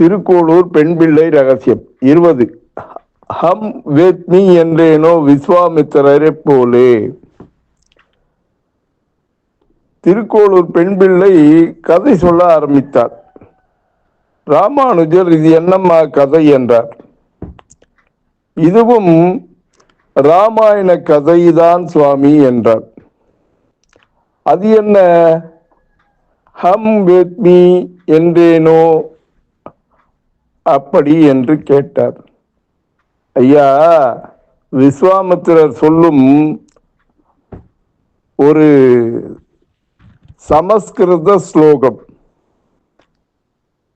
திருக்கோளூர் பெண் பிள்ளை ரகசியம். இருபது. ஹம் வேத்மி என்றேனோ விஸ்வாமித்திரரை போலே. திருக்கோளூர் பெண் பிள்ளை கதை சொல்ல ஆரம்பித்தார். ராமானுஜர் இது என்னம்மா கதை என்றார். இதுவும் ராமாயண கதைதான் சுவாமி என்றார். அது என்ன? ஹம் வேத்மி என்றேனோ அப்படி என்று கேட்டார். ஐயா விஸ்வாமித்திரர் சொல்லும் ஒரு சமஸ்கிருத ஸ்லோகம்.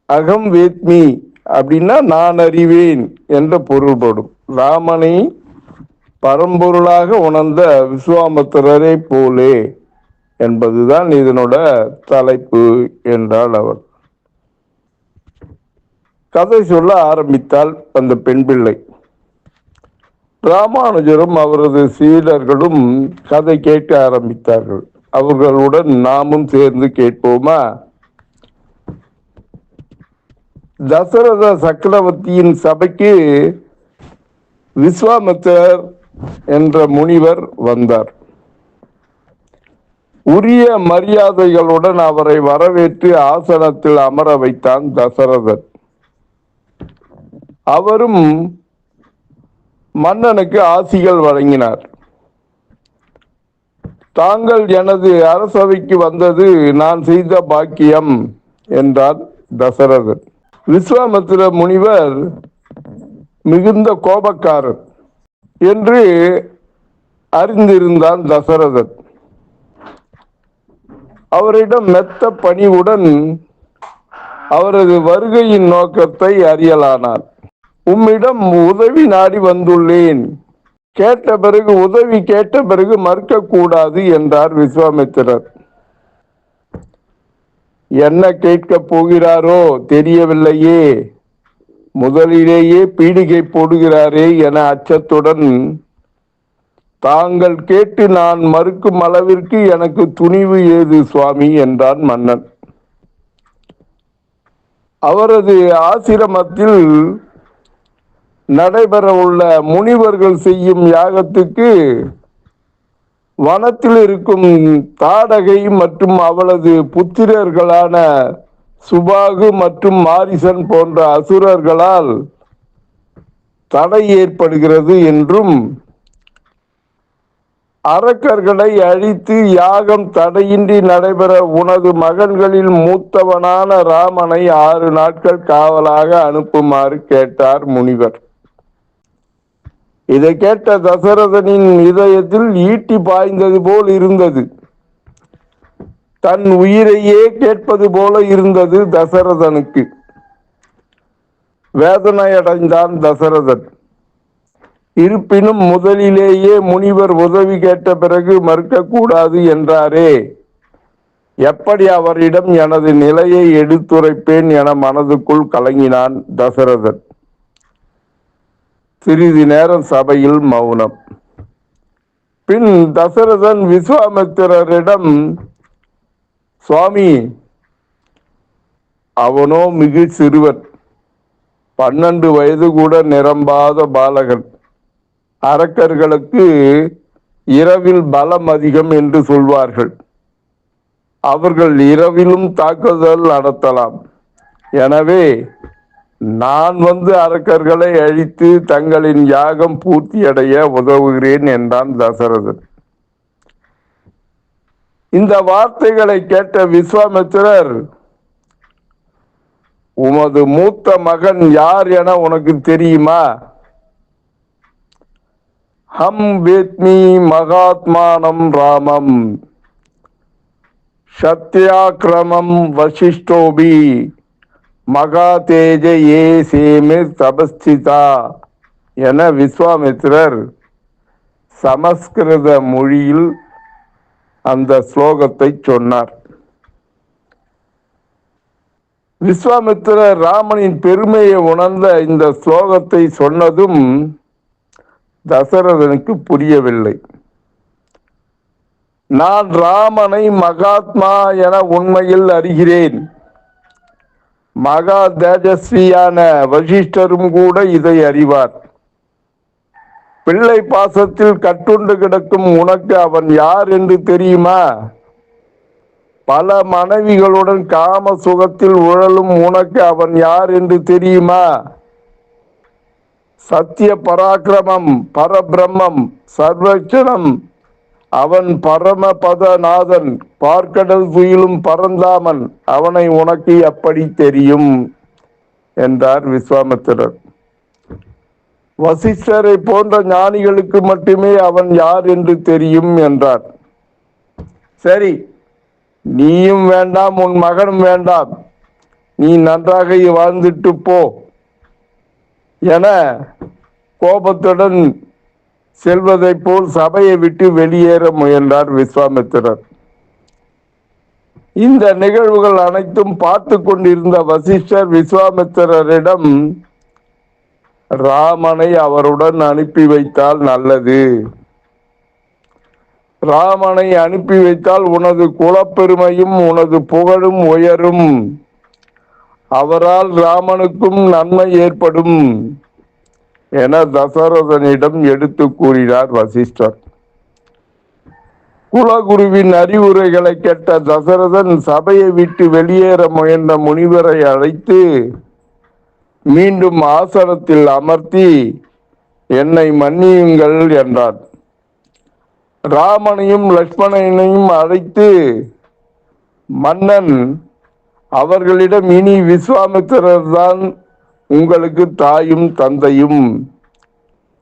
அகம் வேத்மி அப்படின்னா நான் அறிவேன் என்ற பொருள்படும். ராமனை பரம்பொருளாக உணர்ந்த விஸ்வாமித்திரரை போலே என்பதுதான் இதனோட தலைப்பு என்றால் அவர். கதை சொல்ல ஆரம்பித்தால் அந்த பெண் பிள்ளை. ராமானுஜரும் அவரது சீடர்களும் கதை கேட்க ஆரம்பித்தார்கள். அவர்களுடன் நாமும் சேர்ந்து கேட்போமா? தசரத சக்கரவர்த்தியின் சபைக்கு விஸ்வாமித்தர் என்ற முனிவர் வந்தார். உரிய மரியாதைகளுடன் அவரை வரவேற்று ஆசனத்தில் அமர வைத்தான் தசரதன். அவரும் மன்னனுக்கு ஆசிகள் வழங்கினார். தாங்கள் எனது அரசவைக்கு வந்தது நான் செய்த பாக்கியம் என்றார் தசரதன் விஸ்வாமித்திர முனிவர் மிகுந்த கோபக்காரர் என்று அறிந்திருந்தான் தசரதன் அவரிடம் மெத்த பணிவுடன் அவரது வருகையின் நோக்கத்தை அறியலானார். உம்மிடம் உதவி நாடி வந்துள்ளேன். கேட்ட பிறகு உதவி கேட்ட பிறகு மறுக்க கூடாது என்றார் விஸ்வாமித்திரர். என்ன கேட்கப் போகிறாரோ தெரியவில்லையே. முதலிலேயே பீடிகை போடுகிறாரே என அச்சத்துடன் தாங்கள் கேட்டு நான் மறுக்கும் அளவிற்கு எனக்கு துணிவு ஏது சுவாமி? என்றான் மன்னன். அவரது ஆசிரமத்தில் நடைபெறவுள்ள முனிவர்கள் செய்யும் யாகத்துக்கு வனத்தில் இருக்கும் தாடகை மற்றும் அவளது புத்திரர்களான சுபாகு மற்றும் மாரிசன் போன்ற அசுரர்களால் தடை ஏற்படுகிறது என்றும் அரக்கர்களை அழித்து யாகம் தடையின்றி நடைபெற உனது மகன்களில் மூத்தவனான ராமனை ஆறு நாட்கள் காவலாக அனுப்புமாறு கேட்டார் முனிவர். இதை கேட்ட தசரதனின் இதயத்தில் ஈட்டி பாய்ந்தது போல் இருந்தது. தன் உயிரையே கேட்பது போல இருந்தது தசரதனுக்கு. வேதனையடைந்தான் தசரதன். இருப்பினும் முதலிலேயே முனிவர் உதவி கேட்ட பிறகு மறுக்கக்கூடாது என்றாரே. எப்படி அவரிடம் எனது நிலையை எடுத்துரைப்பேன் என மனதுக்குள் கலங்கினான் தசரதன். சிறிது நேரம் சபையில் மௌனம். பின் தசரதன் விஸ்வாமித்திரரிடம் சுவாமி அவனோ மிகு சிறுவன். பன்னெண்டு வயது கூட நிரம்பாத பாலகன். அரக்கர்களுக்கு இரவில் பலம் அதிகம் என்று சொல்வார்கள். அவர்கள் இரவிலும் தாக்குதல் நடத்தலாம். எனவே நான் வந்து அரக்கர்களை அழித்து தங்களின் யாகம் பூர்த்தியடைய உதவுகிறேன் என்றான் தசரதன். இந்த வார்த்தைகளை கேட்ட விஸ்வாமித்திரர் உமது மூத்த மகன் யார் என உனக்கு தெரியுமா? ஹம் வேத்மி மகாத்மானம் ராமம் சத்யாக்கிரமம் வசிஷ்டோபி மகா தேஜ ஏ சேமிர் தபஸ்திதா என விஸ்வாமித்திரர் சமஸ்கிருத மொழியில் அந்த ஸ்லோகத்தை சொன்னார். விஸ்வாமித்திரர் ராமனின் பெருமையை உணர்ந்த இந்த ஸ்லோகத்தை சொன்னதும் தசரதனுக்கு புரியவில்லை. நான் ராமனை மகாத்மா என உண்மையில் அறிகிறேன். மகா தேஜஸ்வியான வசிஷ்டரும் கூட இதை அறிவார். பிள்ளை பாசத்தில் கட்டுண்டு கிடக்கும் உனக்கு அவன் யார் என்று தெரியுமா? பல மனைவிகளுடன் காம சுகத்தில் உழலும் உனக்கு அவன் யார் என்று தெரியுமா? சத்திய பராக்கிரமம் பரபிரம்மம் சர்வக்ஷணம் அவன் பரமபதநாதன் பார்க்கடல் துயிலும் பரந்தாமன் அவனை உனக்கு அப்படி தெரியும்? என்றார் விஸ்வாமித்திரர். வசிஷ்டரை போன்ற ஞானிகளுக்கு மட்டுமே அவன் யார் என்று தெரியும் என்றார். சரி நீயும் வேண்டாம் உன் மகனும் வேண்டாம். நீ நன்றாக வாழ்ந்துட்டு போ. என கோபத்துடன் செல்வதைப் போல் சபையை விட்டு வெளியேற முயன்றார் விஸ்வாமித்திரர். இந்த நிகழ்வுகள் அனைத்தும் பார்த்து கொண்டிருந்த வசிஷ்டர் விஸ்வாமித்திரரிடம் ராமனை அவருடன் அனுப்பி வைத்தால் நல்லது. ராமனை அனுப்பி வைத்தால் உனது குலப்பெருமையும் உனது புகழும் உயரும். அவரால் ராமனுக்கும் நன்மை ஏற்படும். என தசரதனிடம் எடுத்து கூறினார் வசிஷ்டர். குலகுருவின் அறிவுரைகளை கேட்ட தசரதன் சபையை விட்டு வெளியேற முயன்ற முனிவரை அழைத்து மீண்டும் ஆசனத்தில் அமர்த்தி என்னை மன்னியுங்கள் என்றார் ராமனையும் லட்சுமணனையும் அழைத்து மன்னன் அவர்களிடம் இனி விஸ்வாமித்திரர் தான் உங்களுக்கு தாயும் தந்தையும்.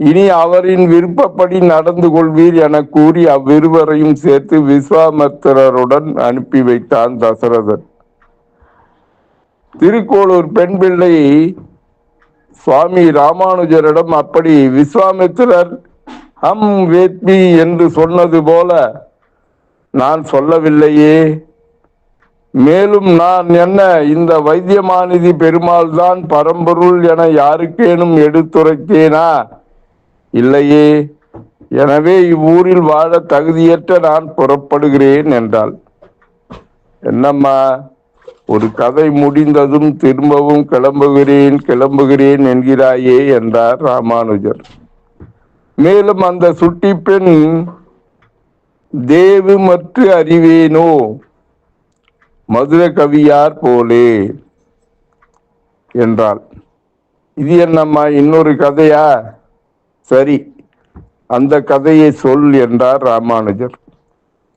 இனி அவரின் விருப்பப்படி நடந்து கொள்வீர் என கூறி அவ்விருவரையும் சேர்த்து விஸ்வாமித்திரருடன் அனுப்பி வைத்தான் தசரதன் திருக்கோளூர் பெண் பிள்ளை சுவாமி ராமானுஜரிடம் அப்படி விஸ்வாமித்திரர் ஹம் வேத்மி என்று சொன்னது போல நான் சொல்லவில்லையே மேலும் நான் என்ன இந்த வைத்தியமாநிதி பெருமாள் தான் பரம்பொருள் என யாருக்கேனும் எடுத்துரைத்தேனா? இல்லையே. எனவே இவ்வூரில் வாழ தகுதியற்ற நான் புறப்படுகிறேன் என்றாள். என்னம்மா ஒரு கதை முடிந்ததும் திரும்பவும் கிளம்புகிறேன் கிளம்புகிறேன் என்கிறாயே என்றார் ராமானுஜர். மேலும் அந்த சுட்டி பெண் தேவு மற்ற அறிவேனோ? மதுர கவியார் போலே என்றாள். இது என்னம்மா இன்னொரு கதையா? சரி அந்த கதையை சொல் என்றார் ராமானுஜர்.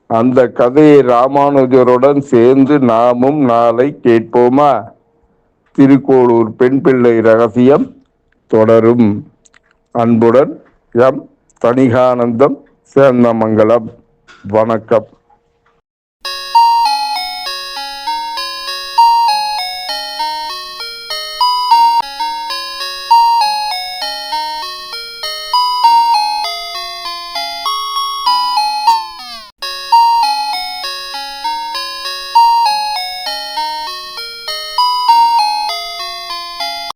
அந்த கதையை ராமானுஜருடன் சேர்ந்து நாமும் நாளை கேட்போமா? திருக்கோளூர் பெண் பிள்ளை ரகசியம் தொடரும். அன்புடன் எம் தணிகானந்தம் சேந்தமங்கலம். வணக்கம்.